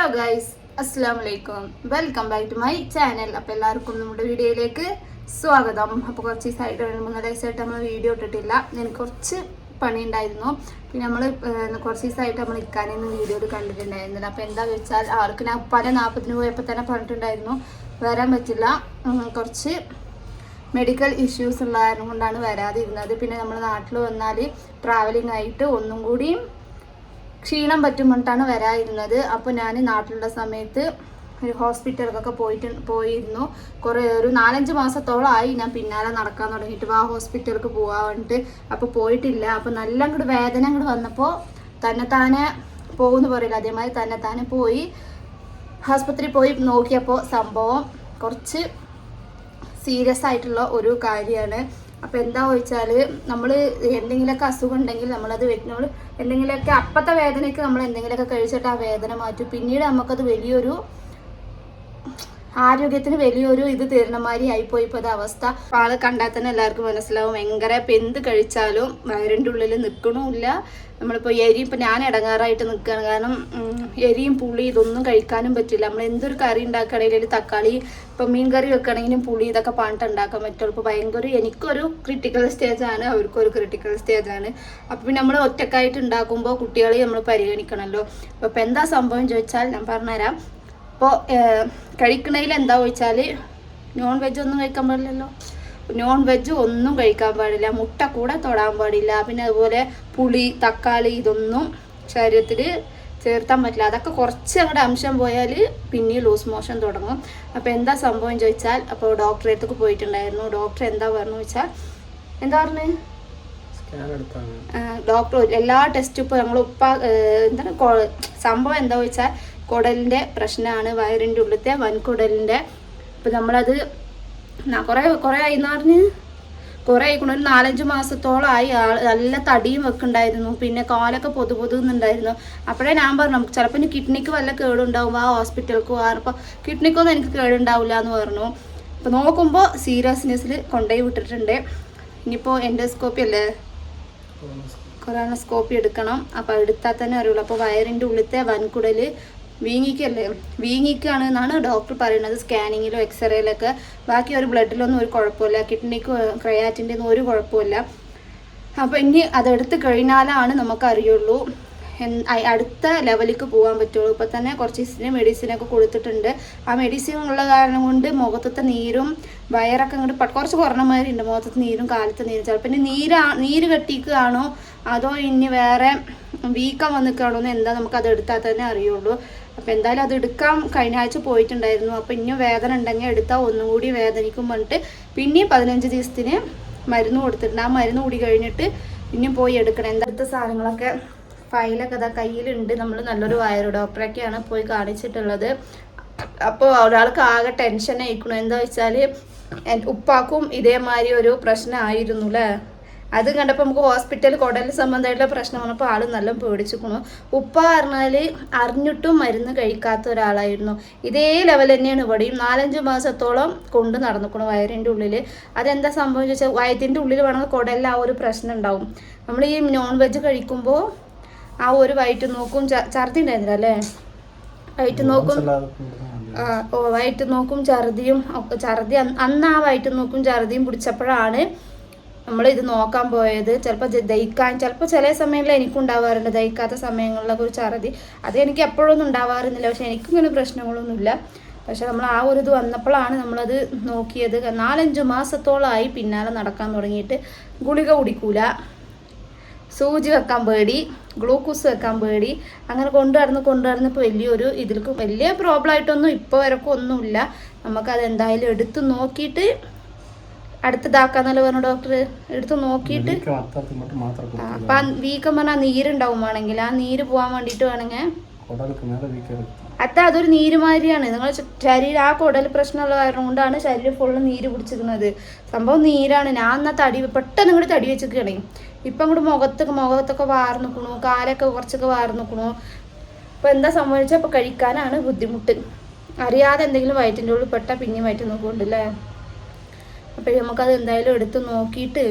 Hello guys അസ്സാം വലൈക്കും welcome back to my channel. അപ്പോൾ എല്ലാവർക്കും നമ്മുടെ വീഡിയോയിലേക്ക് സ്വാഗതം. അപ്പോൾ കുറച്ച് ദിവസമായിട്ട് രണ്ട് മൂന്ന് ദിവസമായിട്ട് നമ്മൾ വീഡിയോ ഇട്ടിട്ടില്ല. എനിക്ക് കുറച്ച് പണി ഉണ്ടായിരുന്നു പിന്നെ നമ്മൾ കുറച്ച് ദിവസമായിട്ട് നമ്മൾ ഇക്കാനെന്ന് വീഡിയോ കണ്ടിട്ടുണ്ടായിരുന്നില്ല. അപ്പോൾ എന്താണെന്ന് വെച്ചാൽ ആൾക്ക് ഞാൻ പല നാൽപ്പത്തിന് പോയപ്പോൾ തന്നെ പറഞ്ഞിട്ടുണ്ടായിരുന്നു. വരാൻ പറ്റില്ല. കുറച്ച് മെഡിക്കൽ ഇഷ്യൂസ് ഉള്ള കാരണം കൊണ്ടാണ് വരാതിരുന്നത്. പിന്നെ നമ്മൾ നാട്ടിൽ വന്നാൽ ട്രാവലിംഗ് ആയിട്ട് ഒന്നും കൂടിയും ക്ഷീണം പറ്റുമ്പോട്ടാണ് വരാതിരുന്നത്. അപ്പോൾ ഞാൻ നാട്ടിലുള്ള സമയത്ത് ഒരു ഹോസ്പിറ്റലിലൊക്കെ പോയിട്ട് പോയിരുന്നു. കുറേ ഒരു നാലഞ്ച് മാസത്തോളമായി ഞാൻ പിന്നാലെ നടക്കാൻ തുടങ്ങിയിട്ട്. ആ ഹോസ്പിറ്റലിലേക്ക് പോകാൻ വേണ്ടിയിട്ട് അപ്പോൾ പോയിട്ടില്ല. അപ്പോൾ നല്ല അങ്ങോട്ട് വേദന അങ്ങോട്ട് വന്നപ്പോൾ തന്നെത്താനെ പോകുമെന്ന് പറയില്ല? അതേമാതിരി തന്നെത്താനെ പോയി ആസ്പത്രിയിൽ പോയി നോക്കിയപ്പോൾ സംഭവം കുറച്ച് സീരിയസ് ആയിട്ടുള്ള ഒരു കാര്യമാണ്. അപ്പോൾ എന്താ ചോദിച്ചാൽ നമ്മൾ എന്തെങ്കിലുമൊക്കെ അസുഖം ഉണ്ടെങ്കിൽ നമ്മളത് നമ്മൾ എന്തെങ്കിലുമൊക്കെ അപ്പത്തെ വേദനയ്ക്ക് നമ്മൾ എന്തെങ്കിലുമൊക്കെ കഴിച്ചിട്ട് ആ വേദന മാറ്റും. പിന്നീട് നമുക്കത് വലിയൊരു ആരോഗ്യത്തിന് വലിയൊരു ഇത് തരുന്ന മാതിരി ആയിപ്പോയി ഇപ്പോൾ അവസ്ഥ. ആളെ കണ്ടാൽ തന്നെ എല്ലാവർക്കും മനസ്സിലാവും ഭയങ്കര ഇപ്പം എന്ത് കഴിച്ചാലും വയറിന്റെ ഉള്ളിൽ നിൽക്കണമില്ല നമ്മളിപ്പോൾ എരിയും ഇപ്പം ഞാൻ ഇടങ്ങാറായിട്ട് നിൽക്കുകയാണ് കാരണം എരിയും പുളി ഇതൊന്നും കഴിക്കാനും പറ്റില്ല. നമ്മൾ എന്തൊരു കറി ഉണ്ടാക്കുകയാണെങ്കിലും തക്കാളി ഇപ്പം മീൻ കറി വെക്കുകയാണെങ്കിലും പുളി ഇതൊക്കെ പാണ്ടിട്ട് ഉണ്ടാക്കാൻ പറ്റുള്ളൂ. ഇപ്പോൾ ഭയങ്കര എനിക്കൊരു ക്രിട്ടിക്കൽ സ്റ്റേജാണ് അവർക്കൊരു ക്രിട്ടിക്കൽ സ്റ്റേജാണ് അപ്പോൾ പിന്നെ നമ്മൾ ഒറ്റക്കായിട്ട് ഉണ്ടാക്കുമ്പോൾ കുട്ടികളെ നമ്മൾ പരിഗണിക്കണമല്ലോ അപ്പോൾ എന്താ സംഭവം ചോദിച്ചാൽ ഞാൻ പറഞ്ഞുതരാം. അപ്പോൾ കഴിക്കണതിൽ എന്താ വെച്ചാൽ നോൺ വെജ് ഒന്നും കഴിക്കാൻ പാടില്ലല്ലോ. നോൺ വെജ് ഒന്നും കഴിക്കാൻ പാടില്ല. മുട്ട കൂടെ തൊടാൻ പാടില്ല. പിന്നെ അതുപോലെ പുളി തക്കാളി ഇതൊന്നും ശരീരത്തിൽ ചേർത്താൻ പറ്റില്ല. അതൊക്കെ കുറച്ച് അങ്ങോട്ട് അംശം പോയാൽ പിന്നെ ലൂസ് മോഷൻ തുടങ്ങും. അപ്പോൾ എന്താ സംഭവം ചോദിച്ചാൽ അപ്പോൾ ഡോക്ടറെ അടുത്തേക്ക് പോയിട്ടുണ്ടായിരുന്നു. ഡോക്ടർ എന്താ പറഞ്ഞു? വെച്ചാൽ എന്താ പറഞ്ഞത് ഡോക്ടർ എല്ലാ ടെസ്റ്റും ഇപ്പോൾ ഞങ്ങൾ ഉപ്പ എന്താണ് സംഭവം എന്താ വെച്ചാൽ കുടലിന്റെ പ്രശ്നമാണ് വയറിന്റെ ഉള്ളിലത്തെ വൻകുടലിന്റെ അപ്പം നമ്മളത് കുറേ കുറേ ആയി എന്ന് പറഞ്ഞ്? കുറേ ആയിക്കൊണ്ട് ഒരു നാലഞ്ച് മാസത്തോളമായി ആൾ നല്ല തടിയും വെക്കുന്നുണ്ടായിരുന്നു പിന്നെ കാലൊക്കെ പൊതു പൊതുന്നുണ്ടായിരുന്നു അപ്പോഴേ ഞാൻ പറഞ്ഞു നമുക്ക് ചിലപ്പോൾ കിഡ്നിക്ക് വല്ല കേടുണ്ടാവും ആ ഹോസ്പിറ്റലിലേക്ക് പോകാറ് അപ്പോൾ കിഡ്നിക്കൊന്നും എനിക്ക് കേടുണ്ടാവില്ല എന്ന് പറഞ്ഞു. അപ്പോൾ നോക്കുമ്പോൾ സീരിയസ്നെസ്സിൽ കൊണ്ടുപോയി വിട്ടിട്ടുണ്ട്. ഇനിയിപ്പോൾ എൻഡോസ്കോപ്പി അല്ലേ? കൊറോണോസ്കോപ്പി. എടുക്കണം. അപ്പോൾ എടുത്താൽ തന്നെ അറിയുള്ളൂ. അപ്പോൾ വയറിന്റെ ഉള്ളിലത്തെ വൻകുടൽ വീങ്ങിക്കല്ലേ? വീങ്ങിക്കാണ് എന്നാണ് ഡോക്ടർ പറയുന്നത്. സ്കാനിങ്ങിലോ എക്സ്റേയിലൊക്കെ ബാക്കി ഒരു ബ്ലഡിലൊന്നും ഒരു കുഴപ്പമില്ല. കിഡ്നിക്ക് ക്രയാറ്റിന്റെ ഒന്നും ഒരു കുഴപ്പമില്ല. അപ്പോൾ ഇനി അതെടുത്ത് കഴിഞ്ഞാലാണ് നമുക്കറിയുള്ളൂ. അടുത്ത ലെവലിലേക്ക് പോകാൻ പറ്റുള്ളൂ. ഇപ്പോൾ തന്നെ കുറച്ച് ദിവസത്തിന് മെഡിസിനൊക്കെ കൊടുത്തിട്ടുണ്ട്. ആ മെഡിസിൻ ഉള്ള കാരണം കൊണ്ട് മുഖത്തത്തെ നീരും വയറൊക്കെ അങ്ങോട്ട് കുറച്ച് കുറഞ്ഞ ഉണ്ട് മുഖത്തത്തെ നീരും കാലത്തെ നീരും. ചിലപ്പോൾ ഇനി നീരാ നീര് കെട്ടിക്കുകയാണോ? അതോ ഇനി വേറെ വീക്കം വന്നിക്കാണോ എന്ന് എന്താ നമുക്ക് അത് എടുത്താൽ തന്നെ അറിയുള്ളൂ. അപ്പോൾ എന്തായാലും അത് എടുക്കാൻ കഴിഞ്ഞ ആഴ്ച പോയിട്ടുണ്ടായിരുന്നു. അപ്പോൾ ഇനിയും വേദന ഉണ്ടെങ്കിൽ എടുത്താൽ ഒന്നും കൂടി വേദനിക്കും പറഞ്ഞിട്ട് പിന്നെയും പതിനഞ്ച് ദിവസത്തിന് മരുന്ന് കൊടുത്തിട്ടുണ്ട്. ആ മരുന്ന് കൂടി കഴിഞ്ഞിട്ട് ഇനിയും പോയി എടുക്കണം. എന്താ അടുത്ത സാധനങ്ങളൊക്കെ ഫയലൊക്കെ അതാ കയ്യിലുണ്ട്. നമ്മൾ നല്ലൊരു വയറ് ഡോക്ടറൊക്കെയാണ് പോയി കാണിച്ചിട്ടുള്ളത്. അപ്പോൾ ഒരാൾക്ക് ആകെ ടെൻഷൻ ആയിക്കണു എന്താ വെച്ചാൽ ഉപ്പാക്കും ഇതേമാതിരി ഒരു പ്രശ്നമായിരുന്നു അല്ലേ അത് കണ്ടപ്പോൾ നമുക്ക് ഹോസ്പിറ്റലിൽ കുടൽ സംബന്ധമായിട്ടുള്ള പ്രശ്നം വന്നപ്പോൾ ആൾ നല്ല പേടിച്ചിരിക്കണു ഉപ്പ പറഞ്ഞാൽ അറിഞ്ഞിട്ടും മരുന്ന് കഴിക്കാത്ത ഒരാളായിരുന്നു. ഇതേ ലെവൽ തന്നെയാണ് ഇവിടെയും. നാലഞ്ച് മാസത്തോളം കൊണ്ട് നടന്നിക്കണു വയറിന്റെ ഉള്ളിൽ അതെന്താ സംഭവം ചോദിച്ചാൽ വയറ്റിന്റെ ഉള്ളിൽ വേണമെങ്കിൽ കുടലിൽ ആ ഒരു പ്രശ്നം ഉണ്ടാവും. നമ്മൾ ഈ നോൺ വെജ് കഴിക്കുമ്പോൾ ആ ഒരു വയറ്റ് നോക്കും. ഛർദി അല്ലേ? വയറ്റ് നോക്കും. ആ, വയറ്റ് നോക്കും ഛർദിയും ഛർദി അന്ന് ആ വയറ്റ് നോക്കും ഛർദിയും പിടിച്ചപ്പോഴാണ് നമ്മൾ ഇത് നോക്കാൻ പോയത്. ചിലപ്പോൾ ദഹിക്കാൻ ചിലപ്പോൾ ചില സമയങ്ങളിൽ എനിക്കുണ്ടാവാറുണ്ട് ദഹിക്കാത്ത സമയങ്ങളിലൊക്കെ ഒരു ഛർദി. അത് എനിക്ക് എപ്പോഴൊന്നും ഉണ്ടാവാറുന്നില്ല. പക്ഷെ എനിക്കും ഇങ്ങനെ പ്രശ്നങ്ങളൊന്നുമില്ല. പക്ഷെ നമ്മൾ ആ ഒരു ഇത് വന്നപ്പോഴാണ് നമ്മളത് നോക്കിയത്. നാലഞ്ച് മാസത്തോളമായി പിന്നാലെ നടക്കാൻ തുടങ്ങിയിട്ട്. ഗുളിക കുടിക്കൂല. സൂചി വെക്കാൻ പേടി. ഗ്ലൂക്കോസ് വെക്കാൻ പേടി. അങ്ങനെ കൊണ്ടു നടന്ന് കൊണ്ടു നടന്നപ്പോൾ വലിയൊരു ഇതിൽക്ക് വലിയ പ്രോബ്ലം ആയിട്ടൊന്നും ഇപ്പോൾ വരക്കും ഒന്നുമില്ല. നമുക്കത് എന്തായാലും എടുത്ത് നോക്കിയിട്ട് അടുത്തതാക്കാന്നല്ലോ പറഞ്ഞു ഡോക്ടർ എടുത്ത് നോക്കിയിട്ട്. അപ്പൊ വീക്കം പറഞ്ഞാൽ നീരുണ്ടാവും വേണമെങ്കിൽ. ആ നീര് പോകാൻ വേണ്ടിട്ട് വേണമെങ്കിൽ അത്ത അതൊരു നീര് മാതിരിയാണ്. നിങ്ങൾ ശരീരം ആ കുടൽ പ്രശ്നമുള്ള കാരണം കൊണ്ടാണ് ശരീരം ഫുള്ള് നീര് പിടിച്ചിരിക്കുന്നത്. സംഭവം നീരാണ്. ഞാൻ എന്നാ തടി പെട്ടെന്ന് ഇങ്ങോട്ട് തടി വെച്ചിരിക്കണേ ഇപ്പം അങ്ങോട്ട് മുഖത്തൊക്കെ മുഖത്തൊക്കെ വാർന്നു നിൽക്കണു കാലൊക്കെ കുറച്ചൊക്കെ വാർന്നു നിൽക്കണു അപ്പോൾ എന്താ സംഭവിച്ചാൽ അപ്പോൾ കഴിക്കാനാണ് ബുദ്ധിമുട്ട്. അറിയാതെ എന്തെങ്കിലും വയറ്റിന്റെ ഉള്ളിൽ പെട്ടാൽ പിന്നെയും വയറ്റ് നോക്കുന്നുണ്ടല്ലേ അപ്പോൾ നമുക്കത് എന്തായാലും എടുത്ത് നോക്കിയിട്ട്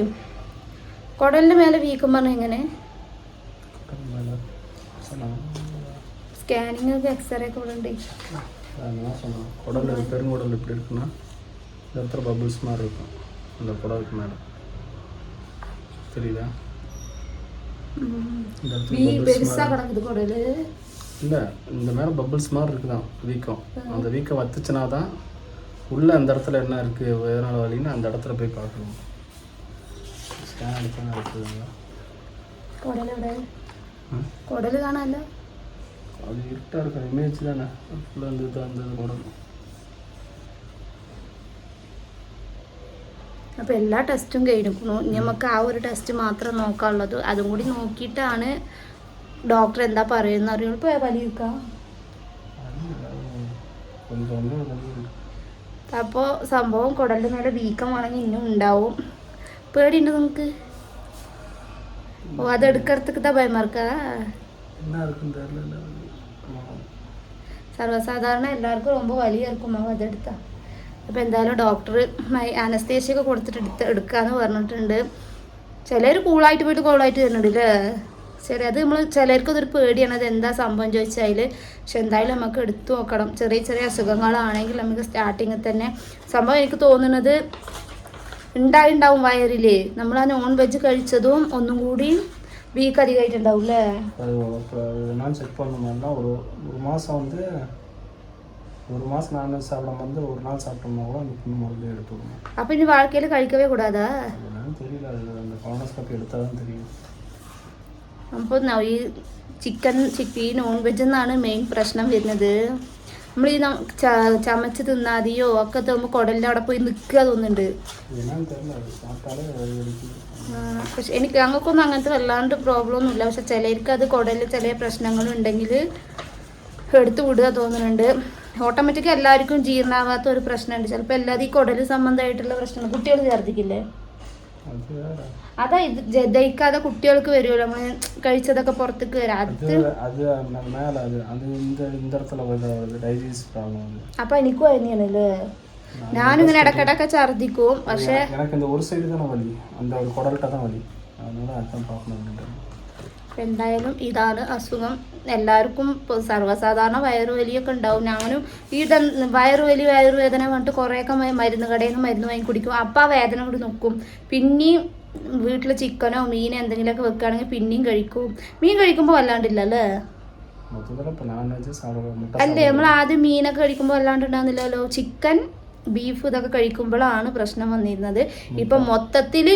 കുടലിൻ്റെ മേലെ വീക്കം പറഞ്ഞ എങ്ങനെ? സ്കാനിങ് ഒക്കെ എക്സ്റേ ഒക്കെ ഇവിടെ ഉണ്ട്. குடல் பெரும் குடல் இப்படி இருக்குன்னா இந்த இடத்துல பபுள்ஸ் மாதிரி இருக்கும் அந்த குடலுக்கு மேலே தெரியுதா இல்லை இந்த மேலே பபுள்ஸ் மாதிரி இருக்குதான் வீக்கம் அந்த வீக்கம் வத்துச்சுனா தான் உள்ளே அந்த இடத்துல என்ன இருக்குது எதனால் வலின்னு அந்த இடத்துல போய் பார்க்கணும் ஸ்கேன் எடுத்தாங்க இருக்குதுங்க കുടല് ഇവിടെ ம். കുടല് കാണാനല്ലോ அது இருட்டாக இருக்கிற இமேஜ் தானே ஃபுல்லாக அந்த இது அந்த இது குடல் അപ്പോൾ എല്ലാ ടെസ്റ്റും കഴിഞ്ഞിരിക്കുന്നു ഇനി നമുക്ക് ആ ഒരു ടെസ്റ്റ് മാത്രം നോക്കാനുള്ളത് അതും കൂടി നോക്കിയിട്ടാണ് ഡോക്ടർ എന്താ പറയുന്നത് അറിയുള്ളൂ ഇപ്പോൾ വലിയ അപ്പോൾ സംഭവം കുടലിൽ വീക്കം വീക്കമാണെങ്കിൽ ഇന്നും ഉണ്ടാവും. പേടിയുണ്ട് നമുക്ക് ഓ അത് എടുക്കടുത്തേക്ക് ഭയമാർക്കാ? സർവസാധാരണ എല്ലാവർക്കും ரொம்ப വലിയ മാം അതെടുത്താ. അപ്പോൾ എന്തായാലും ഡോക്ടർ അനസ്തേഷ്യൊക്കെ കൊടുത്തിട്ട് എടുത്ത് എടുക്കാന്ന് പറഞ്ഞിട്ടുണ്ട്. ചിലർ കൂളായിട്ട് പോയിട്ട് കോളായിട്ട് തരുന്നുണ്ട് അല്ലേ ശരി അത് നമ്മൾ ചിലർക്ക് അതൊരു പേടിയാണ്. അത് എന്താ സംഭവം ചോദിച്ചാൽ പക്ഷെ എന്തായാലും നമുക്ക് എടുത്തു നോക്കണം. ചെറിയ ചെറിയ അസുഖങ്ങളാണെങ്കിൽ നമുക്ക് സ്റ്റാർട്ടിങ്ങിൽ തന്നെ സംഭവം എനിക്ക് തോന്നുന്നത് ഉണ്ടായിണ്ടാവും വയറിൽ നമ്മൾ ആ നോൺ വെജ് കഴിച്ചതും ഒന്നും കൂടി വീക്ക് അധികമായിട്ടുണ്ടാവും അല്ലേ? ചെക്ക് பண்ணோம்னா ஒரு ஒரு மாதம் வந்து ஒரு மாதம் நான்வெஜ் சாப்பிடாம வந்து ஒரு நாள் சாப்பிட்டோம்னா கூட அந்த புண்ணு முதல்ல எடுத்துக்கணும் அப்போ தெரியல அந்த தெரியும் അപ്പോൾ ഈ ചിക്കൻ ചിക്കി നോൺ വെജ് എന്നാണ് മെയിൻ പ്രശ്നം വരുന്നത്. നമ്മൾ ഈ ചമച്ച് തിന്നാതിയോ ഒക്കെ തോന്നുമ്പോൾ കുടലിന്റെ അവിടെ പോയി നിൽക്കുക തോന്നുന്നുണ്ട്. പക്ഷെ എനിക്ക് ഞങ്ങൾക്കൊന്നും അങ്ങനത്തെ വല്ലാണ്ട് പ്രോബ്ലം ഒന്നുമില്ല പക്ഷെ ചിലർക്ക് അത് കുടലിൽ ചില പ്രശ്നങ്ങളുണ്ടെങ്കിൽ എടുത്തു വിടുക തോന്നുന്നുണ്ട്. ഓട്ടോമാറ്റിക് എല്ലാവർക്കും ജീർണാവാത്ത ഒരു പ്രശ്നമുണ്ട്. ചിലപ്പോൾ എല്ലാവരും ഈ കുടൽ സംബന്ധമായിട്ടുള്ള പ്രശ്നങ്ങൾ കുട്ടികൾ ചേർത്തിക്കില്ലേ അതാ ഇത് ജ- ദഹിക്കാതെ കുട്ടികൾക്ക് വരുമല്ലോ നമ്മൾ കഴിച്ചതൊക്കെ പുറത്തേക്ക് വരാം அது അത് அது அந்த மேலே அது அது இந்த இந்த இடத்துல வருது டைஜஸ்ட் ப்ராப்ளம் வந்து അപ്പൊ എനിക്കും തന്നെയാണല്ലേ ഞാനിങ്ങനെ ഇടക്കിടക്ക് ഛർദിക്കും പക്ഷെ எனக்கு- எனக்கு இந்த ஒரு சைடு தானே வலி அந்த ஒரு குடல்கிட்ட தான் வலி அதனால அதான் பார்க்கணும் എന്തായാലും ഇതാണ് അസുഖം. എല്ലാവർക്കും സർവസാധാരണ വയറുവലിയൊക്കെ ഉണ്ടാവും. ഞാനും ഈ വയറുവലി വയറുവേദന പറഞ്ഞിട്ട് കുറേയൊക്കെ മരുന്ന് കടയിൽ നിന്ന് മരുന്ന് വാങ്ങി കുടിക്കും. അപ്പം ആ വേദന കൂടി നോക്കും. പിന്നെയും വീട്ടിൽ ചിക്കനോ മീനോ എന്തെങ്കിലുമൊക്കെ വെക്കുകയാണെങ്കിൽ പിന്നെയും കഴിക്കും. മീൻ കഴിക്കുമ്പോൾ വല്ലാണ്ടില്ല അല്ലേ? അല്ലേ നമ്മൾ ആദ്യം മീനൊക്കെ കഴിക്കുമ്പോൾ വല്ലാണ്ട് ഉണ്ടാകുന്നില്ലല്ലോ ചിക്കൻ ബീഫ് ഇതൊക്കെ കഴിക്കുമ്പോഴാണ് പ്രശ്നം വന്നിരുന്നത്. ഇപ്പം മൊത്തത്തിൽ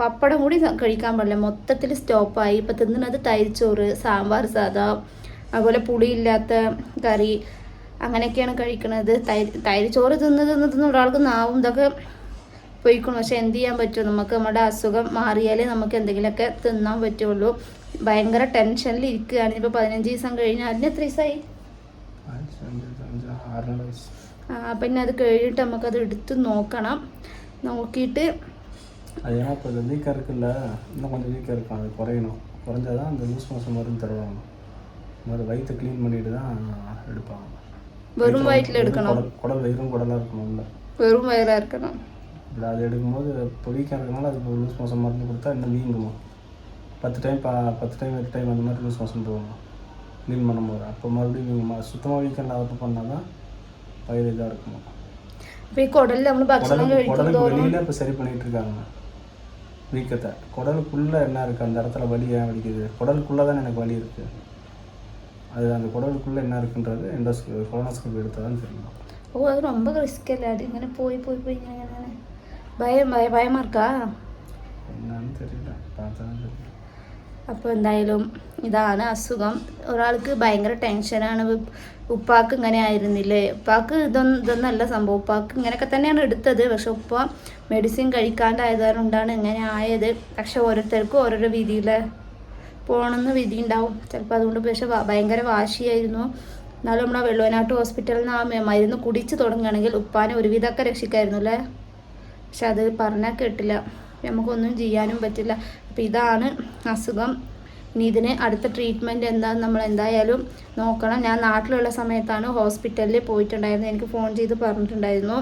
പപ്പടം കൂടി കഴിക്കാൻ പാടില്ല. മൊത്തത്തിൽ സ്റ്റോപ്പായി. ഇപ്പം തിന്നുന്നത് തൈച്ചോറ് സാമ്പാർ സാദാ അതുപോലെ പുളിയില്ലാത്ത കറി അങ്ങനെയൊക്കെയാണ് കഴിക്കുന്നത് തൈ തൈരിച്ചോറ് തിന്ന് തിന്ന് തിന്ന് ഒരാൾക്ക് നാവും ഇതൊക്കെ പോയിക്കണം പക്ഷെ എന്ത് ചെയ്യാൻ പറ്റും? നമുക്ക് നമ്മുടെ അസുഖം മാറിയാലേ നമുക്ക് എന്തെങ്കിലുമൊക്കെ തിന്നാൻ പറ്റുള്ളൂ. ഭയങ്കര ടെൻഷനിൽ ഇരിക്കുകയാണ്. ഇപ്പോൾ പതിനഞ്ച് ദിവസം കഴിഞ്ഞാൽ അതിന് എത്ര ദിവസമായി ആ പിന്നെ അത് കഴിഞ്ഞിട്ട് നമുക്കത് എടുത്ത് നോക്കണം. നോക്കിയിട്ട് அது ஏன்னா இப்போ இந்த வீக்காக இருக்குல்ல இன்னும் கொஞ்சம் வீக்காக இருக்கும் அது குறையணும் குறைஞ்சாதான் அந்த லூஸ் மோஷன் மருந்து தருவாங்க மறு வயிற்றை க்ளீன் பண்ணிட்டு தான் எடுப்பாங்க വെറും വയറ്റിൽ வெறும் എടുക്കണം குடல் குடல் வெறும் குடலாக இருக்கணும்ல വെറും വയറാ എടുക്കണം இல்லை அது எடுக்கும்போது இப்போ வீக்காக இருக்கனால அது லூஸ் மோஷன் மருந்து கொடுத்தா இன்னும் வீங்குமா பத்து டைம் ப பத்து டைம் எட்டு டைம் அந்த மாதிரி லூஸ் மோஷன் போகணும் க்ளீன் பண்ணும்போது அப்போ மறுபடியும் வீங்குமா சுத்தமாக வீக்கெண்ட் இல்லாதப்போ பண்ணால் தான் வயிறு இதாக இருக்குமா അപ്പൊ ഈ കുടലിൽ നമ്മൾ ഭക്ഷണം குடலுக்கு കഴിക്കും குடலுக்கு തോറും வீக்கத்தை குடலுக்குள்ள என்ன இருக்கு அந்த இடத்துல வலி ஏன் வலிக்குது குடலுக்குள்ள தான் எனக்கு வலி இருக்கு அது அந்த குடலுக்குள்ள என்ன இருக்குன்றது எண்டோஸ்கோ கொலனோஸ்கோபி எடுத்தால் தான் தெரியும் ഓ അത് ரொம்ப റിസ്ക് അല്ലേ അത് ഇങ്ങനെ പോയി പോയി പോയി ഇങ്ങനെ ഇങ്ങനെ ഭയം ഭയ ഭയമാർക്കാ என்னன்னு தெரியல பார்த்தா தான் தெரியும் അപ്പോൾ എന്തായാലും ഇതാണ് അസുഖം. ഒരാൾക്ക് ഭയങ്കര ടെൻഷനാണ്. ഉപ്പ് ഉപ്പാക്ക് ഇങ്ങനെ ആയിരുന്നില്ലേ? ഉപ്പാക്ക് ഇതൊന്നും ഇതൊന്നല്ല സംഭവം. ഉപ്പാക്ക് ഇങ്ങനെയൊക്കെ തന്നെയാണ് എടുത്തത്. പക്ഷെ ഉപ്പ മെഡിസിൻ കഴിക്കാണ്ടായത് കൊണ്ടാണ് ഇങ്ങനെ ആയത്. പക്ഷെ ഓരോരുത്തർക്കും ഓരോരോ വിധിയിൽ പോകണമെന്ന് വിധി ഉണ്ടാവും ചിലപ്പോൾ അതുകൊണ്ട് പക്ഷെ ഭയങ്കര വാശിയായിരുന്നു. എന്നാലും നമ്മുടെ വെള്ളുവനാട്ട് ഹോസ്പിറ്റലിൽ നിന്ന് ആ മരുന്ന് കുടിച്ച് തുടങ്ങുകയാണെങ്കിൽ ഉപ്പാനെ ഒരുവിധമൊക്കെ രക്ഷിക്കായിരുന്നു അല്ലേ? പക്ഷെ അത് പറഞ്ഞാൽ കേട്ടില്ല. നമുക്കൊന്നും ചെയ്യാനും പറ്റില്ല. അപ്പം ഇതാണ് അസുഖം. ഇനി ഇതിന് അടുത്ത ട്രീറ്റ്മെന്റ് എന്താണെന്ന് നമ്മൾ എന്തായാലും നോക്കണം. ഞാൻ നാട്ടിലുള്ള സമയത്താണ് ഹോസ്പിറ്റലിൽ പോയിട്ടുണ്ടായിരുന്നത്. എനിക്ക് ഫോൺ ചെയ്ത് പറഞ്ഞിട്ടുണ്ടായിരുന്നു.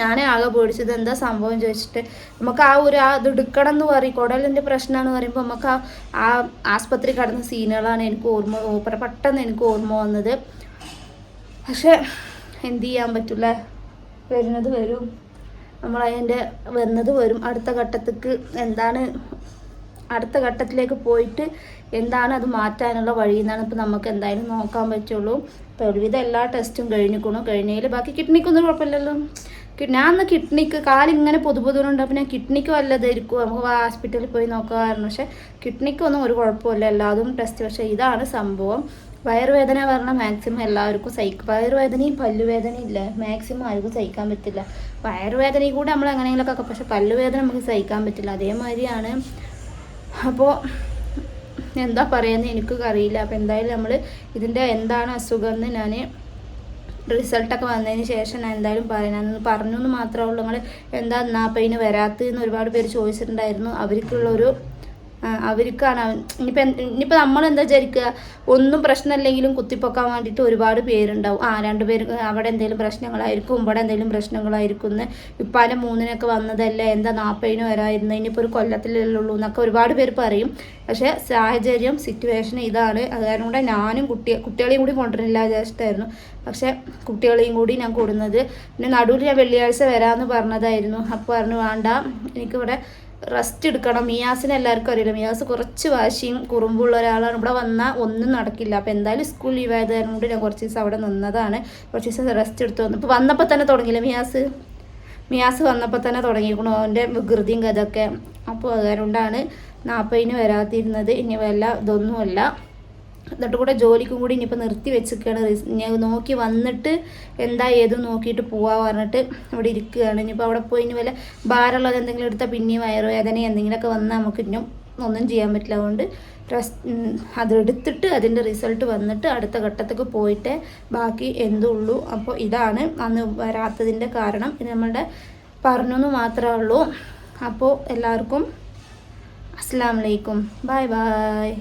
ഞാനേ ആകെ പേടിച്ചത് എന്താ സംഭവം ചോദിച്ചിട്ട് നമുക്ക് ആ ഒരു ആ ഇത് എടുക്കണം എന്ന് പറയും. കുടലിന്റെ പ്രശ്നമാണെന്ന് പറയുമ്പോൾ നമുക്ക് ആ ആ ആസ്പത്രി കടന്ന സീനുകളാണ് എനിക്ക് ഓർമ്മ പെട്ടെന്ന് എനിക്ക് ഓർമ്മ വന്നത്. പക്ഷേ എന്ത് ചെയ്യാൻ പറ്റില്ല വരുന്നത് വരും. നമ്മൾ അതിന്റെ വന്നത് വരും. അടുത്ത ഘട്ടത്തേക്ക് എന്താണ് അടുത്ത ഘട്ടത്തിലേക്ക് പോയിട്ട് എന്താണ് അത് മാറ്റാനുള്ള വഴി എന്നാണ് ഇപ്പം നമുക്ക് എന്തായാലും നോക്കാൻ പറ്റുള്ളൂ. ഇപ്പോൾ ഒരുവിധം എല്ലാ ടെസ്റ്റും കഴിഞ്ഞിക്കണു കഴിഞ്ഞതിൽ ബാക്കി കിഡ്നിക്കൊന്നും കുഴപ്പമില്ലല്ലോ. ഞാൻ അന്ന് കിഡ്നിക്ക് കാലിങ്ങനെ പൊതു പൊതുവുണ്ട് അപ്പം ഞാൻ കിഡ്നിക്ക് വല്ലതായിരിക്കും നമുക്ക് ഹോസ്പിറ്റലിൽ പോയി നോക്കാമായിരുന്നു പക്ഷേ കിഡ്നിക്കൊന്നും ഒരു കുഴപ്പമില്ല എല്ലാതും ടെസ്റ്റ്. പക്ഷേ ഇതാണ് സംഭവം. വയറുവേദന പറഞ്ഞാൽ മാക്സിമം എല്ലാവർക്കും സഹിക്കും. വയറുവേദനയും പല്ലുവേദനയും ഇല്ല. മാക്സിമം ആർക്കും സഹിക്കാൻ പറ്റില്ല. വയറുവേദനയും കൂടെ നമ്മൾ എങ്ങനെയെങ്കിലുമൊക്കെ പക്ഷെ പല്ലുവേദന നമുക്ക് സഹിക്കാൻ പറ്റില്ല. അതേമാതിരിയാണ്. അപ്പോൾ എന്താ പറയുന്നത് എനിക്കും അറിയില്ല. അപ്പോൾ എന്തായാലും നമ്മൾ ഇതിന്റെ എന്താണ് അസുഖം എന്ന് ഞാൻ റിസൾട്ടൊക്കെ വന്നതിന് ശേഷം ഞാൻ എന്തായാലും പറയാൻ പറഞ്ഞു എന്ന് മാത്രമേ ഉള്ളൂ. നിങ്ങൾ എന്താ നാപ്പതിന് വരാത്തതെന്ന് ഒരുപാട് പേര് ചോദിച്ചിട്ടുണ്ടായിരുന്നു. അവർക്കുള്ളൊരു അവർക്കാണ് അവൻ- ഇനിയിപ്പോൾ നമ്മൾ എന്താ വിചാരിക്കുക ഒന്നും പ്രശ്നമില്ലെങ്കിലും കുത്തിപ്പൊക്കാൻ വേണ്ടിയിട്ട് ഒരുപാട് പേരുണ്ടാവും. ആ രണ്ട് പേര് അവിടെ എന്തെങ്കിലും പ്രശ്നങ്ങളായിരിക്കും ഇവിടെ എന്തെങ്കിലും പ്രശ്നങ്ങളായിരിക്കും എന്ന് ഇപ്പാന്റെ മൂന്നിനൊക്കെ വന്നതല്ലേ? എന്താ നാൽപ്പതിന് വരായിരുന്നു ഇനിയിപ്പോൾ ഒരു കൊല്ലത്തിലല്ലുള്ളൂ എന്നൊക്കെ ഒരുപാട് പേര് പറയും. പക്ഷേ സാഹചര്യം സിറ്റുവേഷൻ ഇതാണ്. അത് കാരണം കൂടെ ഞാനും കുട്ടി കുട്ടികളെയും കൂടി കൊണ്ടുവരില്ല വിചാരിച്ചിട്ടായിരുന്നു. പക്ഷേ കുട്ടികളെയും കൂടി ഞാൻ കൂടുന്നത്. പിന്നെ നടുവിൽ ഞാൻ വെള്ളിയാഴ്ച വരാമെന്ന് പറഞ്ഞതായിരുന്നു. അപ്പോൾ പറഞ്ഞു വേണ്ട എനിക്കിവിടെ റെസ്റ്റ് എടുക്കണം. മിയാസിന് എല്ലാവർക്കും അറിയില്ല. മിയാസ് കുറച്ച് വാശിയും കുറുമ്പുള്ള ഒരാളാണ്. ഇവിടെ വന്നാൽ ഒന്നും നടക്കില്ല. അപ്പോൾ എന്തായാലും സ്കൂൾ ലീവ് ആയത് കൊണ്ട് ഞാൻ കുറച്ച് ദിവസം അവിടെ നിന്നതാണ്. കുറച്ച് ദിവസം റെസ്റ്റ് എടുത്ത് വന്നു. ഇപ്പോൾ വന്നപ്പോൾ തന്നെ തുടങ്ങിയില്ല മിയാസ്? മിയാസ് വന്നപ്പോൾ തന്നെ തുടങ്ങിയിരിക്കണു അവന്റെ വികൃതിയും കഥയൊക്കെ. അപ്പോൾ അതുകൊണ്ടാണ് നാൽപ്പതിന് വരാതിരുന്നത്. ഇനി വല്ല ഇതൊന്നുമല്ല. എന്നിട്ട് കൂടെ ജോലിക്കും കൂടി ഇനിയിപ്പോൾ നിർത്തി വെച്ചിരിക്കുകയാണ്. നോക്കി വന്നിട്ട് എന്താ ഏത് നോക്കിയിട്ട് പോവാ പറഞ്ഞിട്ട് ഇവിടെ ഇരിക്കുകയാണ്. ഇനിയിപ്പോൾ അവിടെ പോയി ഇനി വല്ല ഭാരമുള്ളത് എന്തെങ്കിലും എടുത്താൽ പിന്നെയും വയറുവേദന എന്തെങ്കിലുമൊക്കെ വന്നാൽ നമുക്ക് ഇനിയും ഒന്നും ചെയ്യാൻ പറ്റില്ല. അതുകൊണ്ട് അതെടുത്തിട്ട് അതിന്റെ റിസൾട്ട് വന്നിട്ട് അടുത്ത ഘട്ടത്തേക്ക് പോയിട്ട് ബാക്കി എന്തുള്ളൂ അപ്പോൾ ഇതാണ് അന്ന് വരാത്തതിന്റെ കാരണം. ഇത് നമ്മളുടെ പറഞ്ഞു എന്ന് മാത്രമേ ഉള്ളൂ. അപ്പോൾ എല്ലാവർക്കും അസ്സാം വലൈക്കും ബായ് ബായ്